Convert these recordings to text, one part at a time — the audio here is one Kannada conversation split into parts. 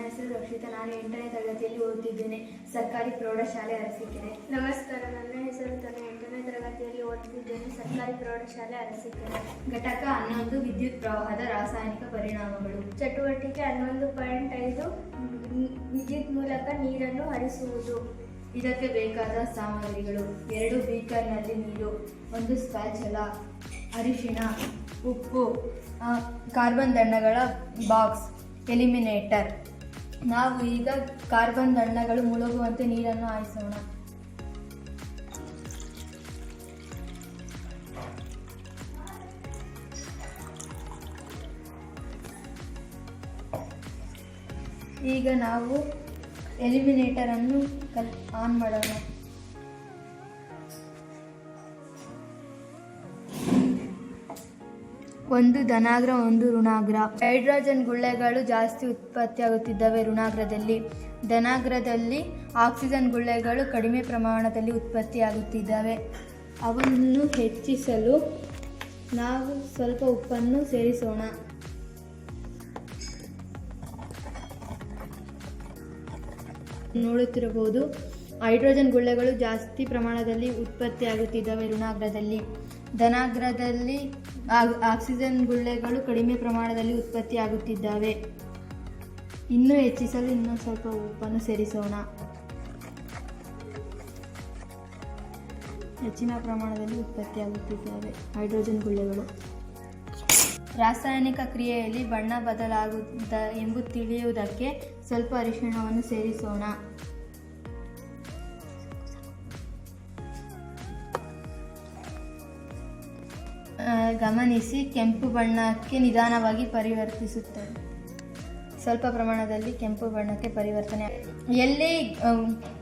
ನನ್ನ ಹೆಸರು ರಕ್ಷಿತಾ. ನಾನು ಎಂಟನೇ ತರಗತಿಯಲ್ಲಿ ಓದುತ್ತಿದ್ದೇನೆ ಸರ್ಕಾರಿ ಪ್ರೌಢಶಾಲೆ ಅರಸಿಕೆರೆ. ನಮಸ್ಕಾರ. ನನ್ನ ಹೆಸರು ತನ್ನ ಎಂಟನೇ ತರಗತಿಯಲ್ಲಿ ಓದ್ತಿದ್ದೇನೆ. ಸರ್ಕಾರಿ ಪ್ರೌಢಶಾಲೆ ಅರಸಿಕೆರೆ. ಘಟಕ ಹನ್ನೊಂದು ವಿದ್ಯುತ್ ಪ್ರವಾಹದ ರಾಸಾಯನಿಕ ಪರಿಣಾಮಗಳು. ಚಟುವಟಿಕೆ ಹನ್ನೊಂದು ಪಾಯಿಂಟ್ ಐದು ವಿದ್ಯುತ್ ಮೂಲಕ ನೀರನ್ನು ಹರಿಸುವುದು. ಇದಕ್ಕೆ ಬೇಕಾದ ಸಾಮಗ್ರಿಗಳು. ಎರಡು ಬೀಕರ್ನಲ್ಲಿ ನೀರು ಒಂದು ಸ್ಪ್ಯಾಚಲ ಅರಿಶಿನ ಉಪ್ಪು ಕಾರ್ಬನ್ ದಣ್ಣಗಳ ಬಾಕ್ಸ್ ಎಲಿಮಿನೇಟರ್. ನಾವು ಈಗ ಕಾರ್ಬನ್ ಬಣ್ಣಗಳು ಮುಳುಗುವಂತೆ ನೀರನ್ನು ಹಾಯಿಸೋಣ. ಈಗ ನಾವು ಎಲಿಮಿನೇಟರ್ ಅನ್ನು ಕಲ್ ಆನ್ ಮಾಡೋಣ. ಒಂದು ಧನಾಗ್ರ ಒಂದು ಋಣಾಗ್ರ. ಹೈಡ್ರೋಜನ್ ಗುಳ್ಳೆಗಳು ಜಾಸ್ತಿ ಉತ್ಪತ್ತಿಯಾಗುತ್ತಿದ್ದಾವೆ ಋಣಾಗ್ರದಲ್ಲಿ. ಧನಾಗ್ರದಲ್ಲಿ ಆಕ್ಸಿಜನ್ ಗುಳ್ಳೆಗಳು ಕಡಿಮೆ ಪ್ರಮಾಣದಲ್ಲಿ ಉತ್ಪತ್ತಿಯಾಗುತ್ತಿದ್ದಾವೆ. ಅವನ್ನು ಹೆಚ್ಚಿಸಲು ನಾವು ಸ್ವಲ್ಪ ಉಪ್ಪನ್ನು ಸೇರಿಸೋಣ. ನೋಡುತ್ತಿರಬಹುದು ಹೈಡ್ರೋಜನ್ ಗುಳ್ಳೆಗಳು ಜಾಸ್ತಿ ಪ್ರಮಾಣದಲ್ಲಿ ಉತ್ಪತ್ತಿಯಾಗುತ್ತಿದ್ದಾವೆ ಋಣಾಗ್ರದಲ್ಲಿ. ಧನಾಗ್ರದಲ್ಲಿ ಆಕ್ಸಿಜನ್ ಗುಳ್ಳೆಗಳು ಕಡಿಮೆ ಪ್ರಮಾಣದಲ್ಲಿ ಉತ್ಪತ್ತಿಯಾಗುತ್ತಿದ್ದಾವೆ. ಇನ್ನೂ ಹೆಚ್ಚಿಸಲು ಇನ್ನೂ ಸ್ವಲ್ಪ ಉಪ್ಪನ್ನು ಸೇರಿಸೋಣ. ಹೆಚ್ಚಿನ ಪ್ರಮಾಣದಲ್ಲಿ ಉತ್ಪತ್ತಿಯಾಗುತ್ತಿದ್ದಾವೆ ಹೈಡ್ರೋಜನ್ ಗುಳ್ಳೆಗಳು. ರಾಸಾಯನಿಕ ಕ್ರಿಯೆಯಲ್ಲಿ ಬಣ್ಣ ಬದಲಾಗುತ್ತ ಎಂಬುದು ತಿಳಿಯುವುದಕ್ಕೆ ಸ್ವಲ್ಪ ಅರಿಶಿಣವನ್ನು ಸೇರಿಸೋಣ. ಗಮನಿಸಿ ಕೆಂಪು ಬಣ್ಣಕ್ಕೆ ನಿಧಾನವಾಗಿ ಪರಿವರ್ತಿಸುತ್ತದೆ. ಸ್ವಲ್ಪ ಪ್ರಮಾಣದಲ್ಲಿ ಕೆಂಪು ಬಣ್ಣಕ್ಕೆ ಪರಿವರ್ತನೆ ಎಲ್ಲಿ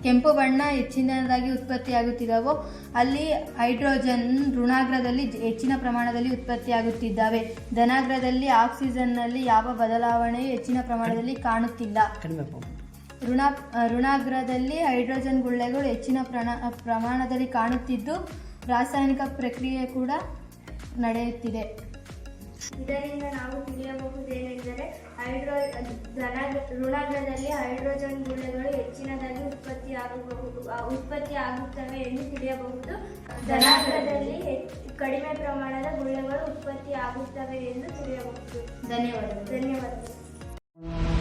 ಕೆಂಪು ಬಣ್ಣ ಹೆಚ್ಚಿನದಾಗಿ ಉತ್ಪತ್ತಿಯಾಗುತ್ತಿದ್ದಾವೋ ಅಲ್ಲಿ ಹೈಡ್ರೋಜನ್ ಋಣಾಗ್ರದಲ್ಲಿ ಹೆಚ್ಚಿನ ಪ್ರಮಾಣದಲ್ಲಿ ಉತ್ಪತ್ತಿಯಾಗುತ್ತಿದ್ದಾವೆ. ಧನಾಗ್ರದಲ್ಲಿ ಆಕ್ಸಿಜನ್ನಲ್ಲಿ ಯಾವ ಬದಲಾವಣೆಯೂ ಹೆಚ್ಚಿನ ಪ್ರಮಾಣದಲ್ಲಿ ಕಾಣುತ್ತಿಲ್ಲ. ಋಣ ಋಣಾಗ್ರದಲ್ಲಿ ಹೈಡ್ರೋಜನ್ ಗುಳ್ಳೆಗಳು ಹೆಚ್ಚಿನ ಪ್ರಣ ಪ್ರಮಾಣದಲ್ಲಿ ಕಾಣುತ್ತಿದ್ದು ರಾಸಾಯನಿಕ ಪ್ರಕ್ರಿಯೆ ಕೂಡ ನಡೆಯುತ್ತಿದೆ. ಇದರಿಂದ ನಾವು ತಿಳಿಯಬಹುದೇನೆಂದರೆ ಹೈಡ್ರೋ ಧನ ಋಣಾಗ್ರದಲ್ಲಿ ಹೈಡ್ರೋಜನ್ ಗುಳೆಗಳು ಹೆಚ್ಚಿನದಾಗಿ ಉತ್ಪತ್ತಿಯಾಗಬಹುದು ಉತ್ಪತ್ತಿ ಆಗುತ್ತವೆ ಎಂದು ತಿಳಿಯಬಹುದು. ಧನಾಗ್ರದಲ್ಲಿ ಕಡಿಮೆ ಪ್ರಮಾಣದ ಗುಳ್ಳೆಗಳು ಉತ್ಪತ್ತಿಯಾಗುತ್ತವೆ ಎಂದು ತಿಳಿಯಬಹುದು. ಧನ್ಯವಾದಗಳು. ಧನ್ಯವಾದಗಳು.